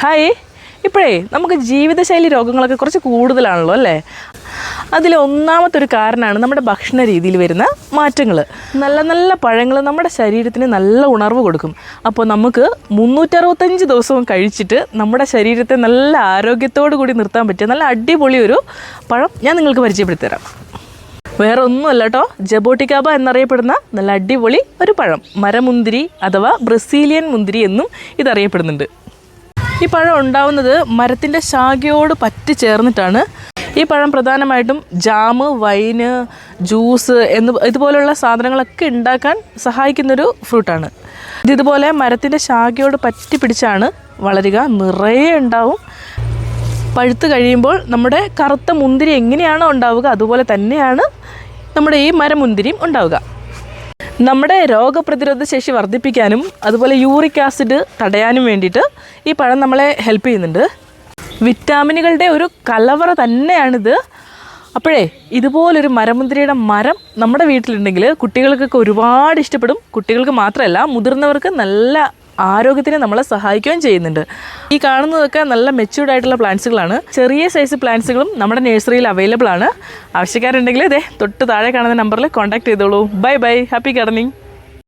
Hi. ഇപ്പോഴേ നമുക്ക് ജീവിതശൈലി രോഗങ്ങളൊക്കെ കുറച്ച് കൂടുതലാണല്ലോ അല്ലേ? അതിൽ ഒന്നാമത്തെ ഒരു കാരണമാണ് നമ്മുടെ ഭക്ഷണ രീതിയിൽ വരുന്ന മാറ്റങ്ങൾ നല്ല നല്ല പഴങ്ങൾ നമ്മുടെ ശരീരത്തിന് നല്ല ഉണർവ് കൊടുക്കും. അപ്പോൾ നമുക്ക് മുന്നൂറ്ററുപത്തഞ്ച് ദിവസവും കഴിച്ചിട്ട് നമ്മുടെ ശരീരത്തെ നല്ല ആരോഗ്യത്തോടു കൂടി നിർത്താൻ പറ്റിയ നല്ല അടിപൊളി ഒരു പഴം ഞാൻ നിങ്ങൾക്ക് പരിചയപ്പെടുത്തിത്തരാം. വേറെ ഒന്നുമല്ല കേട്ടോ. ജബോട്ടിക്കാബ എന്നറിയപ്പെടുന്ന നല്ല അടിപൊളി ഒരു പഴം. മരമുന്തിരി അഥവാ ബ്രസീലിയൻ മുന്തിരി എന്നും ഇതറിയപ്പെടുന്നുണ്ട്. ഈ പഴം ഉണ്ടാവുന്നത് മരത്തിന്റെ ശാഖയോട് പറ്റി ചേർന്നിട്ടാണ്. ഈ പഴം പ്രധാനമായിട്ടും ജാമ് വൈന് ജ്യൂസ് എന്ന് ഇതുപോലുള്ള സാധനങ്ങളൊക്കെ ഉണ്ടാക്കാൻ സഹായിക്കുന്നൊരു ഫ്രൂട്ടാണ്. ഇത് ഇതുപോലെ മരത്തിന്റെ ശാഖയോട് പറ്റി പിടിച്ചാണ് വളരുക. നിറയെ ഉണ്ടാവും. പഴുത്ത് കഴിയുമ്പോൾ നമ്മുടെ കറുത്ത മുന്തിരി എങ്ങനെയാണോ ഉണ്ടാവുക അതുപോലെ തന്നെയാണ് നമ്മുടെ ഈ മരമുന്തിരിയും ഉണ്ടാവുക. നമ്മുടെ രോഗപ്രതിരോധ ശേഷി വർദ്ധിപ്പിക്കാനും അതുപോലെ യൂറിക് ആസിഡ് തടയാനും വേണ്ടിയിട്ട് ഈ പഴം നമ്മളെ ഹെൽപ്പ് ചെയ്യുന്നുണ്ട്. വിറ്റാമിനുകളുടെ ഒരു കലവറ തന്നെയാണിത്. അപ്പോഴേ ഇതുപോലൊരു മരമുന്തിരിയുടെ മരം നമ്മുടെ വീട്ടിലുണ്ടെങ്കിൽ കുട്ടികൾക്കൊക്കെ ഒരുപാട് ഇഷ്ടപ്പെടും. കുട്ടികൾക്ക് മാത്രമല്ല മുതിർന്നവർക്ക് നല്ല ആരോഗ്യത്തിന് നമ്മളെ സഹായിക്കുകയും ചെയ്യുന്നുണ്ട്. ഈ കാണുന്നതൊക്കെ നല്ല മെച്യൂർഡ് ആയിട്ടുള്ള പ്ലാന്റ്സുകളാണ് ചെറിയ സൈസ് പ്ലാന്റ്സുകളും നമ്മുടെ നഴ്സറിയിൽ അവൈലബിൾ ആണ്. ആവശ്യക്കാരുണ്ടെങ്കിൽ ഇതേ തൊട്ട് താഴെ കാണുന്ന നമ്പറിൽ കോൺടാക്ട് ചെയ്തോളൂ. Bye bye happy gardening